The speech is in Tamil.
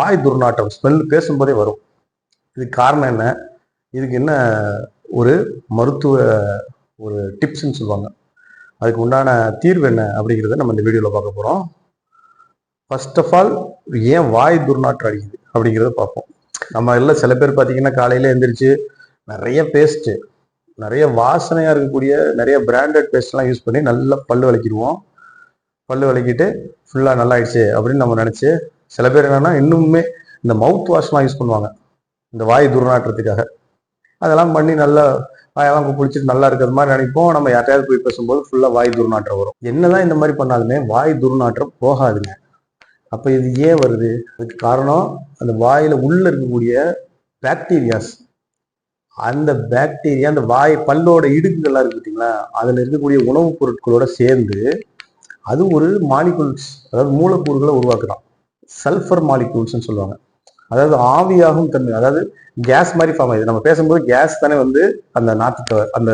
வாய் துர்நாற்றம் ஸ்மெல் பேசும்போதே வரும். இதுக்கு காரணம் என்ன? இதுக்கு என்ன ஒரு மருத்துவ ஒரு டிப்ஸ்ன்னு சொல்லுவாங்க. அதுக்கு உண்டான தீர்வு என்ன அப்படிங்கிறத நம்ம இந்த வீடியோவில் பார்க்க போகிறோம் ஃபர்ஸ்ட் ஆஃப் ஆல் ஏன் வாய் துர்நாற்றம் அடிக்குது அப்படிங்கிறத பார்ப்போம். நம்ம எல்லாம் சில பேர் பார்த்தீங்கன்னா காலையில் எந்திரிச்சு நிறைய பேஸ்ட்டு நிறைய வாசனையாக இருக்கக்கூடிய நிறைய பிராண்டட் பேஸ்ட்லாம் யூஸ் பண்ணி நல்லா பல்லு விளக்கிடுவோம் பல்லு விளக்கிட்டு ஃபுல்லாக நல்லா ஆயிடுச்சு அப்படின்னு நம்ம நினச்சி சில பேர் என்னன்னா இன்னுமே இந்த மவுத் வாஷ்லாம் யூஸ் பண்ணுவாங்க. இந்த வாய் துர்நாற்றத்துக்காக. அதெல்லாம் பண்ணி நல்லா வாயெல்லாம் குளிச்சுட்டு நல்லா இருக்கிற மாதிரி நினைப்போம். நம்ம யார்ட்டையாவது போய் பேசும்போது ஃபுல்லாக வாய் துர்நாற்றம் வரும். என்னதான் இந்த மாதிரி பண்ணாலுமே வாய் துர்நாற்றம் போகாதுங்க. அப்போ இது ஏன் வருது? அதுக்கு காரணம் அந்த வாயில உள்ள இருக்கக்கூடிய பாக்டீரியாஸ் அந்த பாக்டீரியா அந்த வாய் பல்லோட இடுக்குகள்லாம் இருக்கு பார்த்தீங்களா அதில் இருக்கக்கூடிய உணவுப் பொருட்களோட சேர்ந்து அது ஒரு மாலிகுல்ஸ் அதாவது மூலக்கூறுகளை உருவாக்குறான் சல்ஃபர் மாலிகூல்ஸ்னு சொல்லுவாங்க. அதாவது ஆவியாகும் தன்மை அதாவது கேஸ் மாதிரி ஃபார்ம் ஆகுது நம்ம பேசும்போது கேஸ் தானே வந்து அந்த நாத்து அந்த